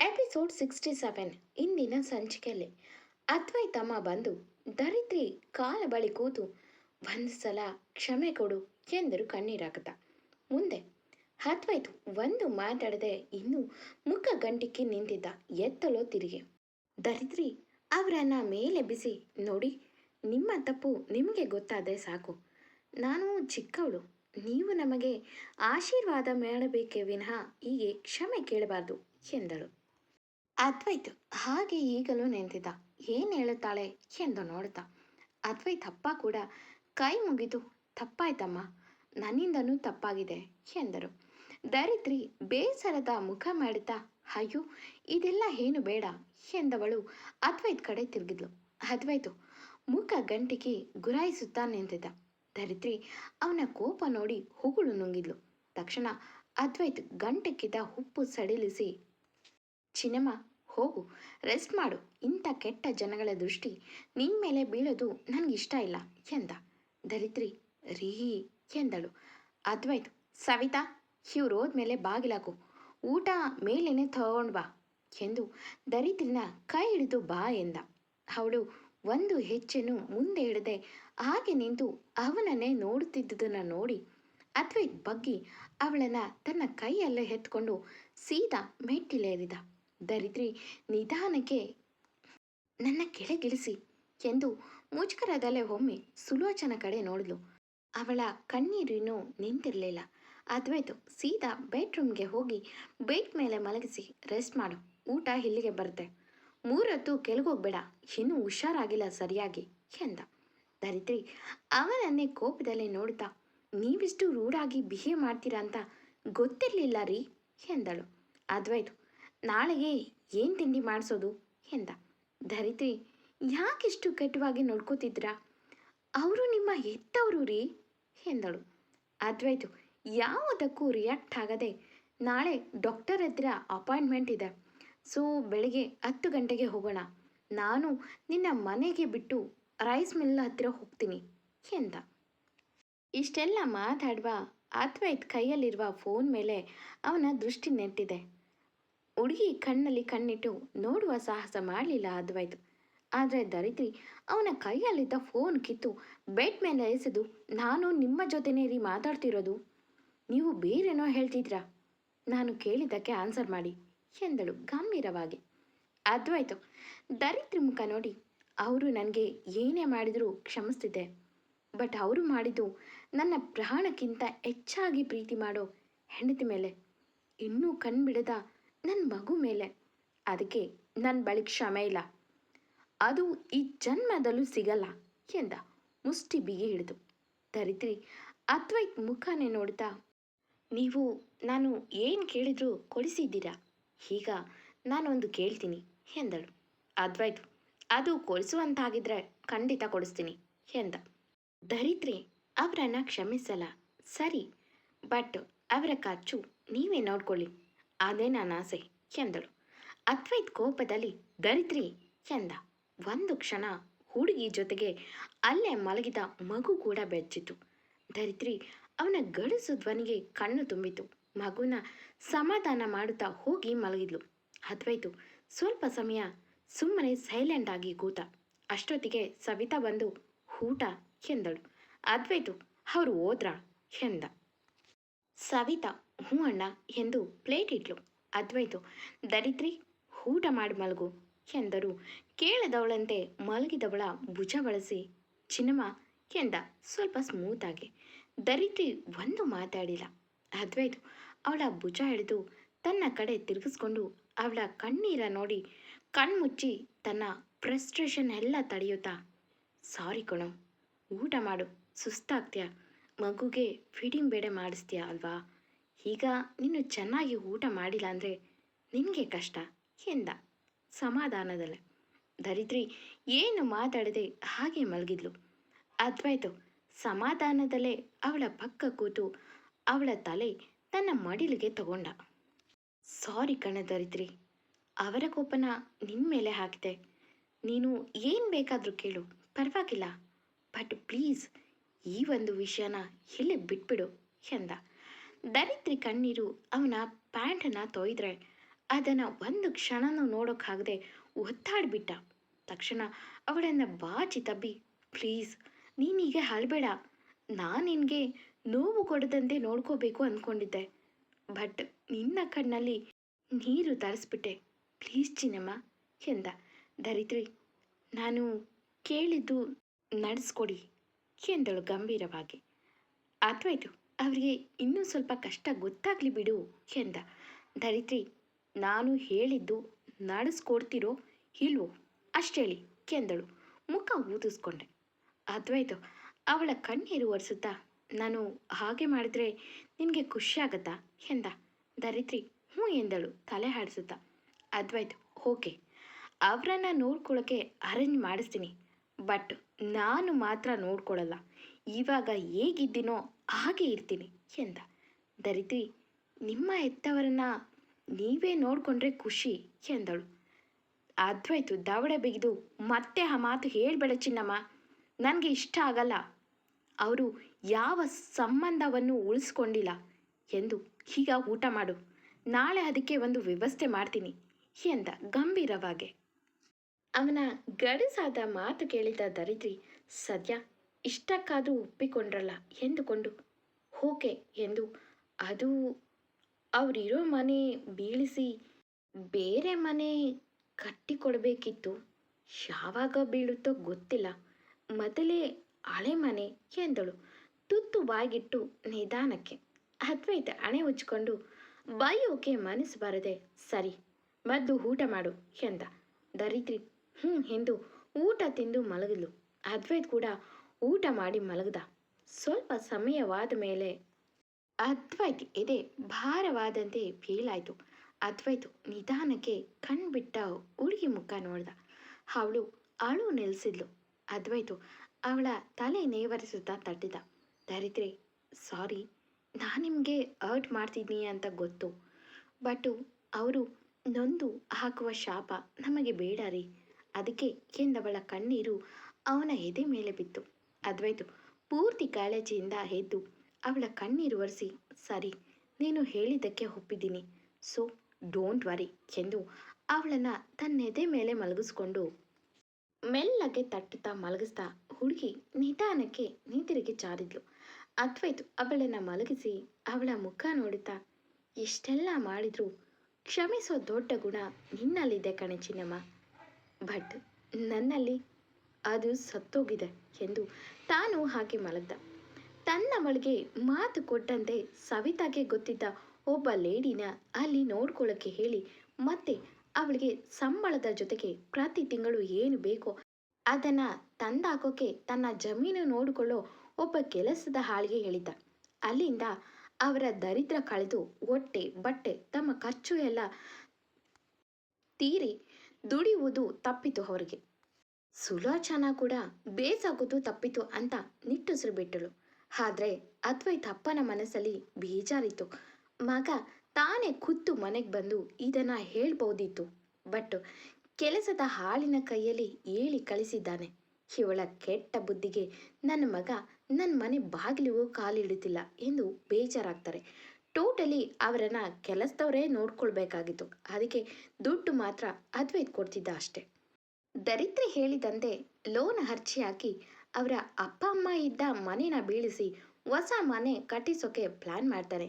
Episode sixty seven ಇಂದಿನ ಸಂಚಿಕೆಯಲ್ಲಿ. ಅದ್ವೈತಮ್ಮ ಬಂದು ದರಿದ್ರಿ ಕಾಲ ಬಳಿ ಕೂತು, ಒಂದು ಸಲ ಕ್ಷಮೆ ಕೊಡು ಎಂದರು ಕಣ್ಣೀರಾಗತ ಮುಂದೆ, ಅದ್ವೈತು ಒಂದು ಮಾತಾಡದೆ ಇನ್ನೂ ಮುಖ ಗಂಟಿಕ್ಕಿ ನಿಂತಿದ್ದ ಎತ್ತಲೋ ತಿರುಗಿ. ದರಿದ್ರಿ, ಅವರನ್ನ ಮೇಲೆ ಬಿಸಿ ನೋಡಿ, ನಿಮ್ಮ ತಪ್ಪು ನಿಮಗೆ ಗೊತ್ತಾದರೆ ಸಾಕು. ನಾನು ಚಿಕ್ಕವಳು, ನೀವು ನಮಗೆ ಆಶೀರ್ವಾದ ಮಾಡಬೇಕೇ ವಿನಃ ಹೀಗೆ ಕ್ಷಮೆ ಕೇಳಬಾರ್ದು ಎಂದಳು ಅದ್ವೈತ್ ಹಾಗೆ ಈಗಲೂ ನಿಂತಿದ್ದ. ಏನು ಹೇಳುತ್ತಾಳೆ ಎಂದು ನೋಡ್ತಾ ಅದ್ವೈತ್ ಅಪ್ಪ ಕೂಡ, ಕೈ ಮುಗಿದು ತಪ್ಪಾಯ್ತಮ್ಮ. ನನ್ನಿಂದನೂ ತಪ್ಪಾಗಿದೆ ಎಂದರು. ದರಿದ್ರಿ ಬೇಸರದ ಮುಖ ಮಾಡುತ್ತಾ, ಅಯ್ಯೋ, ಇದೆಲ್ಲ ಏನು ಬೇಡ ಎಂದವಳು ಅದ್ವೈತ್ ಕಡೆ ತಿರುಗಿದ್ಲು. ಅದ್ವೈತು ಮುಖ ಗಂಟಿಗೆ ಗುರಾಯಿಸುತ್ತಾ ನಿಂತಿದ್ದ. ದರಿದ್ರಿ ಅವನ ಕೋಪ ನೋಡಿ ಹುಗುಳು ನುಂಗಿದ್ಲು. ತಕ್ಷಣ ಅದ್ವೈತ್ ಗಂಟಕ್ಕಿದ್ದ ಉಪ್ಪು ಸಡಿಲಿಸಿ ಚಿನ್ನಮ್ಮ ಹೋಗು, ರೆಸ್ಟ್ ಮಾಡು. ಇಂಥ ಕೆಟ್ಟ ಜನಗಳ ದೃಷ್ಟಿ ನಿನ್ನ ಮೇಲೆ ಬೀಳೋದು ನನಗಿಷ್ಟ ಇಲ್ಲ ಎಂದ. ದರಿದ್ರಿ, ರೀ ಎಂದಳು. ಅದ್ವೈತ್. ಸವಿತಾ, ಇವ್ರು ಹೋದ್ಮೇಲೆ ಬಾಗಿಲಾಕು ಊಟ ಮೇಲೇನೆ ತಗೊಂಡು ಬಾ ಎಂದು ದರಿದ್ರಿನ ಕೈ ಹಿಡಿದು ಬಾ ಎಂದ. ಅವಳು ಒಂದು ಹೆಚ್ಚನ್ನು ಮುಂದೆ ಹಿಡದೆ ಹಾಗೆ ನಿಂತು ಅವನನ್ನೇ ನೋಡುತ್ತಿದ್ದುದನ್ನು ನೋಡಿ ಅದ್ವೈತ್ ಬಗ್ಗಿ ಅವಳನ್ನ ತನ್ನ ಕೈಯಲ್ಲೇ ಎತ್ಕೊಂಡು ಸೀದಾ ಮೆಟ್ಟಿಲೇರಿದ. ದರಿದ್ರಿ ನಿಧಾನಕ್ಕೆ ನನ್ನ ಕೆಳಗಿಳಿಸಿ ಎಂದು ಮುಜುಗರದಲ್ಲೇ ಒಮ್ಮೆ ಸುಲೋಚನ ಕಡೆ ನೋಡಲು. ಅವಳ ಕಣ್ಣೀರಿನೂ ನಿಂತಿರಲಿಲ್ಲ. ಅದ್ವೈತು ಸೀದಾ ಬೆಡ್ರೂಮ್ಗೆ ಹೋಗಿ ಬೆಡ್ ಮೇಲೆ ಮಲಗಿಸಿ ರೆಸ್ಟ್ ಮಾಡು, ಊಟ ಇಲ್ಲಿಗೆ ಬರುತ್ತೆ ಮೂರೊತ್ತು ಕೆಳಗೋಗ್ಬೇಡ, ಇನ್ನೂ ಹುಷಾರಾಗಿಲ್ಲ ಸರಿಯಾಗಿ ಎಂದ. ದರಿದ್ರಿ, ಅವನನ್ನೇ ಕೋಪದಲ್ಲಿ ನೋಡ್ತಾ ನೀವಿಷ್ಟು ರೂಢಾಗಿ ಬಿಹೇವ್ ಮಾಡ್ತೀರಾ ಅಂತ ಗೊತ್ತಿರಲಿಲ್ಲ ರೀ ಎಂದಳು. ಅದ್ವೈತು ನಾಳೆಗೆ ಏನು ತಿಂಡಿ ಮಾಡಿಸೋದು ಎಂದ. ಧರಿತ್ರಿ ಯಾಕಿಷ್ಟು ಕೆಟ್ಟವಾಗಿ ನೋಡ್ಕೋತಿದ್ರಾ? ಅವರು ನಿಮ್ಮ ಹೆತ್ತವರು ರೀ ಎಂದಳು. ಅದ್ವೈತು ಯಾವುದಕ್ಕೂ ರಿಯಾಕ್ಟ್ ಆಗದೆ ನಾಳೆ ಡಾಕ್ಟರ್ ಹತ್ರ ಅಪಾಯಿಂಟ್ಮೆಂಟ್ ಇದೆ. ಸೊ, ಬೆಳಿಗ್ಗೆ ಹತ್ತು ಗಂಟೆಗೆ ಹೋಗೋಣ. ನಾನು ನಿನ್ನ ಮನೆಗೆ ಬಿಟ್ಟು ರೈಸ್ ಮಿಲ್ ಹತ್ತಿರ ಹೋಗ್ತೀನಿ ಎಂದ. ಇಷ್ಟೆಲ್ಲ ಮಾತಾಡುವ ಅದ್ವೈತ್ ಕೈಯಲ್ಲಿರುವ ಫೋನ್ ಮೇಲೆ ಅವನ ದೃಷ್ಟಿ ನೆಟ್ಟಿದೆ. ಹುಡುಗಿ ಕಣ್ಣಲ್ಲಿ ಕಣ್ಣಿಟ್ಟು ನೋಡುವ ಸಾಹಸ ಮಾಡಲಿಲ್ಲ ಅದ್ವೈತ್. ಆದರೆ ದರಿದ್ರಿ, ಅವನ ಕೈಯಲ್ಲಿದ್ದ ಫೋನ್ ಕಿತ್ತು ಬೆಡ್ ಮೇಲೆ ಎಸೆದು, ನಾನು ನಿಮ್ಮ ಜೊತೆನೇ ರೀ ಮಾತಾಡ್ತಿರೋದು? ನೀವು ಬೇರೇನೋ ಹೇಳ್ತಿದ್ರಾ? ನಾನು ಕೇಳಿದ್ದಕ್ಕೆ ಆನ್ಸರ್ ಮಾಡಿ, ಎಂದಳು ಗಂಭೀರವಾಗಿ. ಅದ್ವೈತು, ದರಿದ್ರಿ ಮುಖ ನೋಡಿ, ಅವರು ನನಗೆ ಏನೇ ಮಾಡಿದರೂ ಕ್ಷಮಿಸ್ತಿದ್ದೆ. ಬಟ್ ಅವರು ಮಾಡಿದ್ದು ನನ್ನ ಪ್ರಾಣಕ್ಕಿಂತ ಹೆಚ್ಚಾಗಿ ಪ್ರೀತಿ ಮಾಡೋ ಹೆಂಡತಿ ಮೇಲೆ. ಇನ್ನೂ ಕಣ್ಬಿಡದ ನನ್ನ ಮಗು ಮೇಲೆ. ಅದಕ್ಕೆ ನನ್ನ ಬಳಿ ಕ್ಷಮೆ ಇಲ್ಲ. ಅದು ಈ ಜನ್ಮದಲ್ಲೂ ಸಿಗಲ್ಲ ಎಂದ ಮುಷ್ಟಿ ಬಿಗಿ ಹಿಡಿದು. ಧರಿತ್ರಿ ಅದ್ವೈತ್ ಮುಖನೇ ನೋಡ್ತಾ, ನೀವು, ನಾನು ಏನು ಕೇಳಿದ್ರೂ ಕೊಡಿಸಿದ್ದೀರಾ ಈಗ ನಾನೊಂದು ಕೇಳ್ತೀನಿ ಎಂದಳು. ಅದ್ವೈತ್, ಅದು ಕೊಡಿಸುವಂತಾಗಿದ್ರೆ ಖಂಡಿತ ಕೊಡಿಸ್ತೀನಿ ಎಂದ. ಧರಿತ್ರಿ ಅವರನ್ನು ಕ್ಷಮಿಸಲ್ಲ. ಸರಿ, ಬಟ್ ಅವರ ಖರ್ಚು ನೀವೇ ನೋಡ್ಕೊಳ್ಳಿ. ಅದೇ ನನ್ನ ಆಸೆ ಎಂದಳು. ಅದ್ವೈತ್ ಕೋಪದಲ್ಲಿ, ದರಿದ್ರಿ ಎಂದ. ಒಂದು ಕ್ಷಣ ಹುಡುಗಿ ಜೊತೆಗೆ ಅಲ್ಲೇ ಮಲಗಿದ ಮಗು ಕೂಡ ಬೆಚ್ಚಿತು ಧರಿತ್ರಿ ಅವನ ಗಡಸು ಧ್ವನಿಗೆ ಕಣ್ಣು ತುಂಬಿತು ಮಗುನ ಸಮಾಧಾನ ಮಾಡುತ್ತಾ ಹೋಗಿ ಮಲಗಿದ್ಲು. ಅದ್ವೈತು, ಸ್ವಲ್ಪ ಸಮಯ ಸುಮ್ಮನೆ ಸೈಲೆಂಟ್ ಆಗಿ ಕೂತ. ಅಷ್ಟೊತ್ತಿಗೆ ಸವಿತಾ ಬಂದು, ಊಟ ಎಂದಳು. ಅದ್ವೈತು, ಅವರು ಹೋದ್ರ? ಎಂದ. ಸವಿತಾ ಹ್ಞೂ ಅಣ್ಣ ಎಂದು ಪ್ಲೇಟ್ ಇಟ್ಲು. ಅದ್ವೈತು, ದರಿದ್ರಿ, ಊಟ ಮಾಡಿ ಮಲಗು ಎಂದರು. ಕೇಳದವಳಂತೆ ಮಲಗಿದವಳ ಭುಜ ಬಳಸಿ, ಚಿನ್ನಮ್ಮ ಎಂದ ಸ್ವಲ್ಪ ಸ್ಮೂತಾಗಿ ದರಿದ್ರಿ ಒಂದು ಮಾತಾಡಿಲ್ಲ. ಅದ್ವೈತು, ಅವಳ ಭುಜ ಹಿಡಿದು ತನ್ನ ಕಡೆ ತಿರುಗಿಸ್ಕೊಂಡು ಅವಳ ಕಣ್ಣೀರ ನೋಡಿ ಕಣ್ಮುಚ್ಚಿ ತನ್ನ ಫ್ರಸ್ಟ್ರೇಷನ್ ಎಲ್ಲ ತಡೆಯುತ್ತಾ, ಸಾರಿ ಕಣೋ, ಊಟ ಮಾಡು, ಸುಸ್ತಾಗ್ತೀಯ, ಮಗುಗೆ ಫೀಡಿಂಗ್ ಬೇಡ ಮಾಡಿಸ್ತೀಯ ಅಲ್ವಾ? ಈಗ ನೀನು ಚೆನ್ನಾಗಿ ಊಟ ಮಾಡಿಲ್ಲ ಅಂದರೆ ನಿನಗೆ ಕಷ್ಟ? ಎಂದ ಸಮಾಧಾನದಲ್ಲೇ. ಧರಿತ್ರಿ ಏನು ಮಾತಾಡದೆ ಹಾಗೆ ಮಲಗಿದ್ಲು. ಅದ್ವೈತು ಸಮಾಧಾನದಲ್ಲೇ ಅವಳ ಪಕ್ಕ ಕೂತು ಅವಳ ತಲೆ ತನ್ನ ಮಡಿಲಿಗೆ ತಗೊಂಡ. ಸಾರಿ ಕಣ ದರಿದ್ರಿ. ಅವರ ಕೋಪನ ನಿನ್ನ ಮೇಲೆ ಹಾಕಿದೆ. ನೀನು ಏನು ಬೇಕಾದರೂ ಕೇಳು. ಪರವಾಗಿಲ್ಲ. ಬಟ್ ಪ್ಲೀಸ್ ಈ ಒಂದು ವಿಷಯನ ಇಲ್ಲಿ ಬಿಟ್ಬಿಡು? ಎಂದ. ದರಿದ್ರಿ ಕಣ್ಣೀರು, ಅವನ ಪ್ಯಾಂಟನ್ನು ತೊಯ್ದ್ರೆ, ಅದನ್ನು ಒಂದು ಕ್ಷಣನೂ ನೋಡೋಕ್ಕಾಗದೆ ಒತ್ತಾಡ್ಬಿಟ್ಟ ತಕ್ಷಣ ಅವಳನ್ನು ಬಾಚಿ ತಬ್ಬಿ ಪ್ಲೀಸ್, ನೀನೀಗ ಹಳಬೇಡ ನಾನು ನಿನಗೆ ನೋವು ಕೊಡದಂತೆ ನೋಡ್ಕೋಬೇಕು ಅಂದ್ಕೊಂಡಿದ್ದೆ ಬಟ್ ನಿನ್ನ ಕಣ್ಣಲ್ಲಿ ನೀರು ತರಿಸ್ಬಿಟ್ಟೆ. ಪ್ಲೀಸ್ ಚಿನ್ನಮ್ಮ, ಎಂದ. ದರಿತ್ರಿ ನಾನು ಕೇಳಿದ್ದು ನಡೆಸ್ಕೊಡಿ, ಎಂದಳು ಗಂಭೀರವಾಗಿ. ಅದ್ವೈತು ಅವರಿಗೆ ಇನ್ನೂ ಸ್ವಲ್ಪ ಕಷ್ಟ ಗೊತ್ತಾಗಲಿ ಬಿಡು ಎಂದ. ಧರಿತ್ರಿ ನಾನು ಹೇಳಿದ್ದು ನಡೆಸ್ಕೊಡ್ತಿರೋ ಇಲ್ವೋ? ಅಷ್ಟೇಳಿ ಎಂದಳು. ಮುಖ ಊದಿಸ್ಕೊಂಡೆ ಅದ್ವೈತು ಅವಳ ಕಣ್ಣೀರು ಒರೆಸುತ್ತಾ, ನಾನು ಹಾಗೆ ಮಾಡಿದ್ರೆ ನಿನಗೆ ಖುಷಿಯಾಗತ್ತಾ ಎಂದ. ಧರಿತ್ರಿ ಹ್ಞೂ ಎಂದಳು ತಲೆ ಹಾಡಿಸುತ್ತಾ ಅದ್ವೈತು ಓಕೆ. ಅವರನ್ನು ನೋಡ್ಕೊಳ್ಳೋಕ್ಕೆ ಅರೇಂಜ್ ಮಾಡಿಸ್ತೀನಿ. ಬಟ್ ನಾನು ಮಾತ್ರ ನೋಡ್ಕೊಳ್ಳಲ್ಲ ಇವಾಗ ಹೇಗಿದ್ದೀನೋ ಹಾಗೆ ಇರ್ತೀನಿ ಎಂದ. ಧರಿತ್ರಿ ನಿಮ್ಮ ಹೆತ್ತವರನ್ನ ನೀವೇ ನೋಡಿಕೊಂಡ್ರೆ ಖುಷಿ ಎಂದಳು. ಅದ್ವೈತು ದವಡೆ ಬಿಗಿದು ಮತ್ತೆ ಆ ಮಾತು ಹೇಳಬೇಡ ಚಿನ್ನಮ್ಮ, ನನಗೆ ಇಷ್ಟ ಆಗಲ್ಲ. ಅವರು ಯಾವ ಸಂಬಂಧವನ್ನು ಉಳಿಸ್ಕೊಂಡಿಲ್ಲ ಎಂದು ಈಗ ಊಟ ಮಾಡು, ನಾಳೆ ಅದಕ್ಕೆ ಒಂದು ವ್ಯವಸ್ಥೆ ಮಾಡ್ತೀನಿ ಎಂದ ಗಂಭೀರವಾಗಿ. ಅವನ ಗಡಸಾದ ಮಾತು ಕೇಳಿದ ದರಿದ್ರಿ, ಸದ್ಯ ಇಷ್ಟಕ್ಕಾದರೂ ಒಪ್ಪಿಕೊಂಡ್ರಲ್ಲ ಎಂದುಕೊಂಡು? ಓಕೆ ಎಂದು ಅದು ಅವರಿರೋ ಮನೆ ಬೀಳಿಸಿ ಬೇರೆ ಮನೆ ಕಟ್ಟಿಕೊಡಬೇಕಿತ್ತು. ಯಾವಾಗ ಬೀಳುತ್ತೋ ಗೊತ್ತಿಲ್ಲ. ಮೊದಲೇ ಹಳೆ ಮನೆ ಎಂದಳು. ತುತ್ತು ಬಾಗಿಟ್ಟು ನಿಧಾನಕ್ಕೆ. ಅದ್ವೈತ ಹಣೆ ಉಜ್ಕೊಂಡು ಬಾಯೋಕೆ ಮನಸ್ಸು ಬರದೆ, ಸರಿ ಮದ್ದು ಊಟ ಮಾಡು ಎಂದ. ದರಿದ್ರಿ ಹ್ಞೂ ಎಂದು ಊಟ ತಿಂದು ಮಲಗಿದ್ಲು. ಅದ್ವೈತ್ ಕೂಡ ಊಟ ಮಾಡಿ ಮಲಗ್ದ. ಸ್ವಲ್ಪ ಸಮಯವಾದ ಮೇಲೆ ಅದ್ವೈತ್ ಎದೆ ಭಾರವಾದಂತೆ ಫೀಲಾಯಿತು. ಅದ್ವೈತು ನಿಧಾನಕ್ಕೆ ಕಣ್ಬಿಟ್ಟ ಹುಡುಗಿ ಮುಖ ನೋಡ್ದ. ಅವಳು ಅಳು ನಿಲ್ಲಿಸಿದ್ಲು ಅದ್ವೈತು ಅವಳ ತಲೆ ನೇವರಿಸುತ್ತಾ ತಟ್ಟಿದ. ದರಿದ್ರೆ, ಸಾರಿ. ನಾನು ನಿಮಗೆ ಅರ್ಟ್ ಮಾಡ್ತಿದ್ದೀನಿ ಅಂತ ಗೊತ್ತು. ಬಟ್ಟು ಅವರು ನೊಂದು ಹಾಕುವ ಶಾಪ ನಮಗೆ ಬೇಡ ರೀ. ಅದಕ್ಕೆ ಎಂದವಳ ಕಣ್ಣೀರು ಅವನ ಎದೆ ಮೇಲೆ ಬಿತ್ತು. ಅದ್ವೈತು ಪೂರ್ತಿ ಕಾಳಜಿಯಿಂದ ಎದ್ದು ಅವಳ ಕಣ್ಣೀರು ಒರೆಸಿ, ಸರಿ, ನೀನು ಹೇಳಿದ್ದಕ್ಕೆ ಒಪ್ಪಿದ್ದೀನಿ. ಸೊ, ಡೋಂಟ್ ವರಿ ಎಂದು ಅವಳನ್ನು ತನ್ನೆದೆ ಮೇಲೆ ಮಲಗಿಸ್ಕೊಂಡು ಮೆಲ್ಲಗೆ ತಟ್ಟುತ್ತಾ ಮಲಗಿಸ್ತಾ ಹುಡುಗಿ ನಿಧಾನಕ್ಕೆ ನಿದ್ರೆಗೆ ಚಾರಿದ್ಲು ಅದ್ವೈತು ಅವಳನ್ನು ಮಲಗಿಸಿ ಅವಳ ಮುಖ ನೋಡುತ್ತಾ, ಎಷ್ಟೆಲ್ಲ ಮಾಡಿದ್ರು ಕ್ಷಮಿಸೋ ದೊಡ್ಡ ಗುಣ ನಿನ್ನಲ್ಲಿದೆ ಕಣೆ ಚಿನ್ನಮ್ಮ. ಬಟ್ ನನ್ನಲ್ಲಿ ಅದು ಸತ್ತೋಗಿದೆ ಎಂದು ತಾನು ಹಾಗೆ ಮಲಗ್ದ. ತನ್ನ ಮಳಿಗೆ ಮಾತು ಕೊಟ್ಟಂತೆ ಸವಿತಾಗೆ ಗೊತ್ತಿದ್ದ ಒಬ್ಬ ಲೇಡಿನ ಅಲ್ಲಿ ನೋಡ್ಕೊಳ್ಳೋಕ್ಕೆ ಹೇಳಿ, ಮತ್ತೆ ಅವಳಿಗೆ ಸಂಬಳದ ಜೊತೆಗೆ ಪ್ರತಿ ತಿಂಗಳು ಏನು ಬೇಕೋ ಅದನ್ನ ತಂದಾಕೋಕೆ ತನ್ನ ಜಮೀನು ನೋಡಿಕೊಳ್ಳೋ ಒಬ್ಬ ಕೆಲಸದ ಹಾಳಿಗೆ ಹೇಳಿದ್ದ. ಅಲ್ಲಿಂದ ಅವರ ದರಿದ್ರ ಕಳೆದು ಹೊಟ್ಟೆ, ಬಟ್ಟೆ, ತಮ್ಮ ಖರ್ಚು ಎಲ್ಲ ತೀರಿ ದುಡಿಯುವುದು ತಪ್ಪಿತು ಅವರಿಗೆ. ಸುಲೋಚನ ಕೂಡ ಬೇಸಾಗೋದು ತಪ್ಪಿತು ಅಂತ ನಿಟ್ಟುಸಿರು ಬಿಟ್ಟಳು. ಆದ್ರೆ ಅದ್ವೈತ್ ಅಪ್ಪನ ಮನಸ್ಸಲ್ಲಿ ಬೇಜಾರಿತ್ತು. ಮಗ ತಾನೇ ಖುದ್ದು ಮನೆಗೆ ಬಂದು ಇದನ್ನ ಹೇಳ್ಬೋದಿತ್ತು. ಬಟ್ ಕೆಲಸದ ಹಾಳಿನ ಕೈಯಲ್ಲಿ ಹೇಳಿ ಕಳಿಸಿದ್ದಾನೆ. ಇವಳ ಕೆಟ್ಟ ಬುದ್ಧಿಗೆ ನನ್ನ ಮಗ ನನ್ನ ಮನೆ ಬಾಗಿಲಿಗೂ ಕಾಲಿಡುತ್ತಿಲ್ಲ ಎಂದು ಬೇಜಾರಾಗ್ತಾರೆ. ಟೋಟಲಿ ಅವರನ್ನ ಕೆಲಸದವರೇ ನೋಡ್ಕೊಳ್ಬೇಕಾಗಿತ್ತು. ಅದಕ್ಕೆ ದುಡ್ಡು ಮಾತ್ರ ಅದ್ವೈತ್ ಕೊಡ್ತಿದ್ದ ಅಷ್ಟೆ. ದರಿದ್ರಿ ಹೇಳಿದಂತೆ ಲೋನ್ ಅರ್ಜಿ ಹಾಕಿ ಅವರ ಅಪ್ಪ ಅಮ್ಮ ಇದ್ದ ಮನೇನ ಬೀಳಿಸಿ ಹೊಸ ಮನೆ ಕಟ್ಟಿಸೋಕೆ ಪ್ಲಾನ್ ಮಾಡ್ತಾರೆ.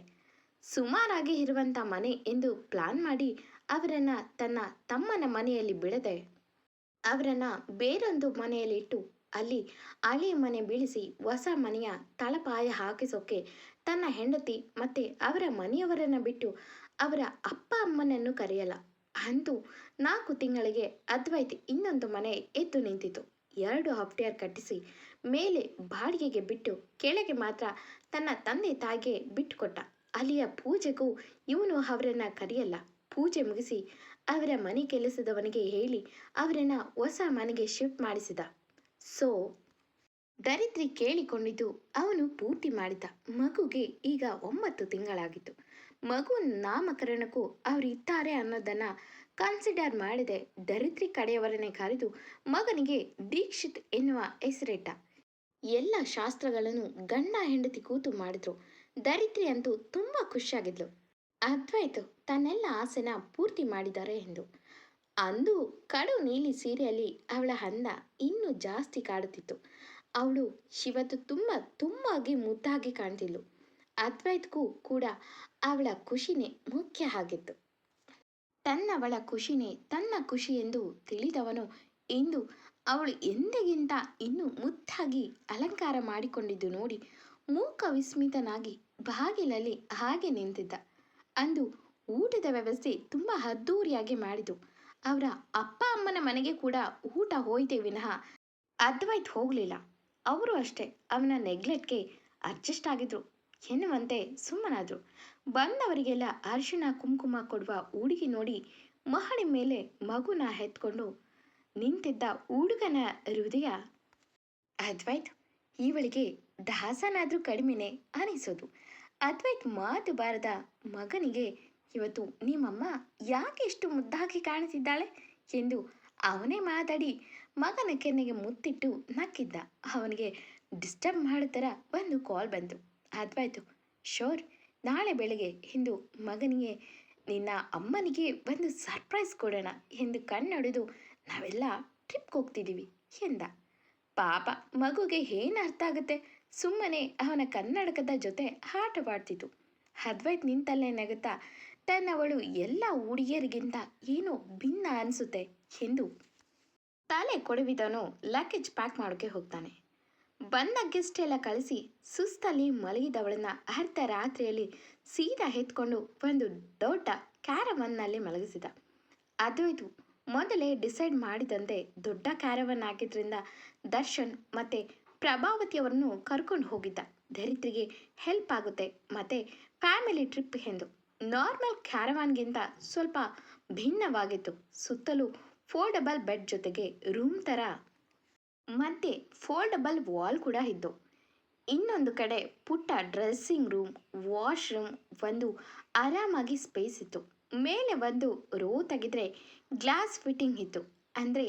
ಸುಮಾರಾಗಿ ಇರುವಂಥ ಮನೆ ಎಂದು ಪ್ಲಾನ್ ಮಾಡಿ ಅವರನ್ನ ತನ್ನ ತಮ್ಮನ ಮನೆಯಲ್ಲಿ ಬಿಡದೆ ಅವರನ್ನ ಬೇರೊಂದು ಮನೆಯಲ್ಲಿಟ್ಟು ಅಲ್ಲಿ ಹಳೆಯ ಮನೆ ಬೀಳಿಸಿ ಹೊಸ ಮನೆಯ ತಳಪಾಯ ಹಾಕಿಸೋಕೆ ತನ್ನ ಹೆಂಡತಿ ಮತ್ತೆ ಅವರ ಮನೆಯವರನ್ನ ಬಿಟ್ಟು ಅವರ ಅಪ್ಪ ಅಮ್ಮನನ್ನು ಕರೆಯಲ್ಲ. ಅಂತೂ ನಾಲ್ಕು ತಿಂಗಳಿಗೆ ಅದ್ವೈತ್ ಇನ್ನೊಂದು ಮನೆ ಎದ್ದು ನಿಂತಿತು. ಎರಡು ಹಾಫ್ಟೇರ್ ಕಟ್ಟಿಸಿ ಮೇಲೆ ಬಾಡಿಗೆಗೆ ಬಿಟ್ಟು ಕೆಳಗೆ ಮಾತ್ರ ತನ್ನ ತಂದೆ ತಾಯಿಗೆ ಬಿಟ್ಟುಕೊಟ್ಟ. ಅಲ್ಲಿಯ ಪೂಜೆಗೂ ಇವನು ಅವರನ್ನ ಕರೆಯಲ್ಲ. ಪೂಜೆ ಮುಗಿಸಿ ಅವರ ಮನೆ ಕೆಲಸದವನಿಗೆ ಹೇಳಿ ಅವರನ್ನು ಹೊಸ ಮನೆಗೆ ಶಿಫ್ಟ್ ಮಾಡಿಸಿದ. ಸೊ, ದರಿದ್ರಿ ಕೇಳಿಕೊಂಡಿದ್ದು ಅವನು ಪೂರ್ತಿ ಮಾಡಿದ. ಮಗುಗೆ ಈಗ ಒಂಬತ್ತು ತಿಂಗಳಾಗಿತ್ತು. ಮಗು ನಾಮಕರಣಕ್ಕೂ ಅವರಿದ್ದಾರೆ ಅನ್ನೋದನ್ನು ಕನ್ಸಿಡರ್ ಮಾಡಿದೆ. ದರಿದ್ರಿ ಕಡೆಯವರನ್ನೇ ಕರೆದು ಮಗನಿಗೆ ದೀಕ್ಷಿತ್ ಎನ್ನುವ ಹೆಸರಿಟ್ಟ. ಎಲ್ಲ ಶಾಸ್ತ್ರಗಳನ್ನು ಗಂಡ ಹೆಂಡತಿ ಕೂತು ಮಾಡಿದ್ರು. ದರಿದ್ರಿ ಅಂತೂ ತುಂಬ ಖುಷಿಯಾಗಿದ್ಲು. ಅದ್ವೈತು, ತನ್ನೆಲ್ಲ ಆಸೆನ ಪೂರ್ತಿ ಮಾಡಿದ್ದಾರೆ ಎಂದು. ಅಂದು ಕಡು ನೀಲಿ ಸೀರೆಯಲ್ಲಿ ಅವಳ ಹಂದ ಇನ್ನೂ ಜಾಸ್ತಿ ಕಾಡುತ್ತಿತ್ತು. ಅವಳು ಶಿವತ್ತು ತುಂಬ ತುಂಬಾಗಿ ಮುದ್ದಾಗಿ ಕಾಣ್ತಿದ್ಲು. ಅದ್ವೈತ್ಗೂ ಕೂಡ ಅವಳ ಖುಷಿನೇ ಮುಖ್ಯ ಆಗಿತ್ತು. ತನ್ನವಳ ಖುಷಿನೇ ತನ್ನ ಖುಷಿ ಎಂದು ತಿಳಿದವನು ಇಂದು ಅವಳು ಎಂದಿಗಿಂತ ಇನ್ನೂ ಮುದ್ದಾಗಿ ಅಲಂಕಾರ ಮಾಡಿಕೊಂಡಿದ್ದು ನೋಡಿ ಮೂಕ ವಿಸ್ಮಿತನಾಗಿ ಬಾಗಿಲಲ್ಲಿ ಹಾಗೆ ನಿಂತಿದ್ದ. ಅಂದು ಊಟದ ವ್ಯವಸ್ಥೆ ತುಂಬ ಅದ್ದೂರಿಯಾಗಿ ಮಾಡಿತು ಅವರ ಅಪ್ಪ ಅಮ್ಮನ ಮನೆಗೆ ಕೂಡ ಊಟ ಹೋಯ್ತೆ ವಿನಃ ಅದ್ವೈತ್ ಹೋಗಲಿಲ್ಲ. ಅವರು ಅಷ್ಟೇ ಅವನ ನೆಗ್ಲೆಟ್ಗೆ ಅಡ್ಜಸ್ಟ್ ಆಗಿದ್ರು. ಎನ್ನುವಂತೆ ಸುಮ್ಮನಾದರು. ಬಂದವರಿಗೆಲ್ಲ ಅರಿಶಿಣ ಕುಂಕುಮ ಕೊಡುವ ಹುಡುಗಿ ನೋಡಿ ಮಹಡಿ ಮೇಲೆ ಮಗುನ ಎತ್ಕೊಂಡು ನಿಂತಿದ್ದ ಹುಡುಗನ ಹೃದಯ ಅದ್ವೈತ್. ಇವಳಿಗೆ ದಾಸನಾದರೂ ಕಡಿಮೆನೆ ಅನಿಸೋದು. ಅದ್ವೈತ್ ಮಾತು ಬಾರದ ಮಗನಿಗೆ ಇವತ್ತು ನಿಮ್ಮಮ್ಮ ಯಾಕೆ ಇಷ್ಟು ಮುದ್ದಾಗಿ ಕಾಣುತ್ತಿದ್ದಾಳೆ ಎಂದು ಅವನೇ ಮಾತಾಡಿ ಮಗನ ಕೆನ್ನೆಗೆ ಮುತ್ತಿಟ್ಟು ನಕ್ಕಿದ್ದ. ಅವನಿಗೆ ಡಿಸ್ಟರ್ಬ್ ಮಾಡೋ ಥರ ಒಂದು ಕಾಲ್ ಬಂತು. ಅದ್ವಾಯ್ತು. ಶೋರ್, ನಾಳೆ ಬೆಳಗ್ಗೆ ಎಂದು ಮಗನಿಗೆ, ನಿನ್ನ ಅಮ್ಮನಿಗೆ ಒಂದು ಸರ್ಪ್ರೈಸ್ ಕೊಡೋಣ ಎಂದು ಕಣ್ಣೊಡೆದು ನಾವೆಲ್ಲ ಟ್ರಿಪ್ಗೆ ಹೋಗ್ತಿದ್ದೀವಿ ಎಂದ. ಪಾಪ, ಮಗುಗೆ ಏನು ಅರ್ಥ ಆಗುತ್ತೆ? ಸುಮ್ಮನೆ ಅವನ ಕನ್ನಡಕದ ಜೊತೆ ಆಟವಾಡ್ತಿತ್ತು. ಅದ್ವೈತ್ ನಿಂತಲ್ಲೇ ನಗುತ್ತಾ, ತನ್ನವಳು ಎಲ್ಲ ಹುಡುಗಿಯರಿಗಿಂತ ಏನೋ ಭಿನ್ನ ಅನಿಸುತ್ತೆ ಎಂದು ತಲೆ ಕೊಡವಿದವನು ಲಗೇಜ್ ಪ್ಯಾಕ್ ಮಾಡೋಕ್ಕೆ ಹೋಗ್ತಾನೆ. ಬಂದ ಗೆಸ್ಟ್ ಎಲ್ಲ ಕಳಿಸಿ ಸುಸ್ತಲ್ಲಿ ಮಲಗಿದವಳನ್ನ ಅರ್ಧ ರಾತ್ರಿಯಲ್ಲಿ ಸೀದಾ ಎತ್ಕೊಂಡು ಒಂದು ದೊಡ್ಡ ಕ್ಯಾರವನ್ನಲ್ಲಿ ಮಲಗಿಸಿದ. ಅದು ಇದು. ಮೊದಲೇ ಡಿಸೈಡ್ ಮಾಡಿದಂತೆ ದೊಡ್ಡ ಕ್ಯಾರವನ್ ಆಗಿದ್ರಿಂದ ದರ್ಶನ್ ಮತ್ತೆ ಪ್ರಭಾವತಿಯವರನ್ನು ಕರ್ಕೊಂಡು ಹೋಗಿದ್ದ. ದರಿದ್ರಿಗೆ ಹೆಲ್ಪ್ ಆಗುತ್ತೆ ಮತ್ತೆ ಫ್ಯಾಮಿಲಿ ಟ್ರಿಪ್ ಎಂದು. ನಾರ್ಮಲ್ ಕ್ಯಾರವಾನ್ಗಿಂತ ಸ್ವಲ್ಪ ಭಿನ್ನವಾಗಿತ್ತು. ಸುತ್ತಲೂ ಫೋಲ್ಡಬಲ್ ಬೆಡ್ ಜೊತೆಗೆ ರೂಮ್ ಥರ ಮತ್ತೆ ಫೋಲ್ಡಬಲ್ ವಾಲ್ ಕೂಡ ಇದ್ದು, ಇನ್ನೊಂದು ಕಡೆ ಪುಟ್ಟ ಡ್ರೆಸ್ಸಿಂಗ್ ರೂಮ್ ವಾಶ್ರೂಮ್ ಒಂದು ಆರಾಮಾಗಿ ಸ್ಪೇಸ್ ಇತ್ತು. ಮೇಲೆ ಒಂದು ರೋ ತೆಗೆದ್ರೆ ಗ್ಲಾಸ್ ಫಿಟ್ಟಿಂಗ್ ಇತ್ತು. ಅಂದರೆ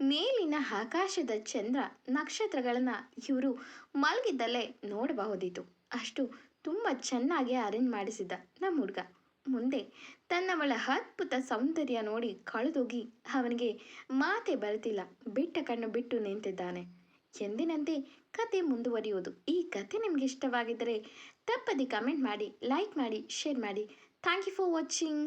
ಮೇಲಿನ ಆಕಾಶದ ಚಂದ್ರ ನಕ್ಷತ್ರಗಳನ್ನು ಇವರು ಮಲಗಿದ್ದಲ್ಲೇ ನೋಡಬಹುದಿತ್ತು. ಅಷ್ಟು ತುಂಬ ಚೆನ್ನಾಗಿ ಅರೇಂಜ್ ಮಾಡಿಸಿದ್ದ ನಮ್ಮ ಹುಡುಗ. ಮುಂದೆ ತನ್ನವಳ ಅದ್ಭುತ ಸೌಂದರ್ಯ ನೋಡಿ ಕಳೆದೋಗಿ ಅವನಿಗೆ ಮಾತೆ ಬರುತ್ತಿಲ್ಲ. ಬಿಟ್ಟ ಕಣ್ಣು ಬಿಟ್ಟು ನಿಂತಿದ್ದಾನೆ. ಎಂದಿನಂತೆ ಕತೆ ಮುಂದುವರಿಯುವುದು. ಈ ಕತೆ ನಿಮಗೆ ಇಷ್ಟವಾಗಿದ್ದರೆ ತಪ್ಪದೆ ಕಮೆಂಟ್ ಮಾಡಿ ಲೈಕ್ ಮಾಡಿ ಶೇರ್ ಮಾಡಿ. Thank you for watching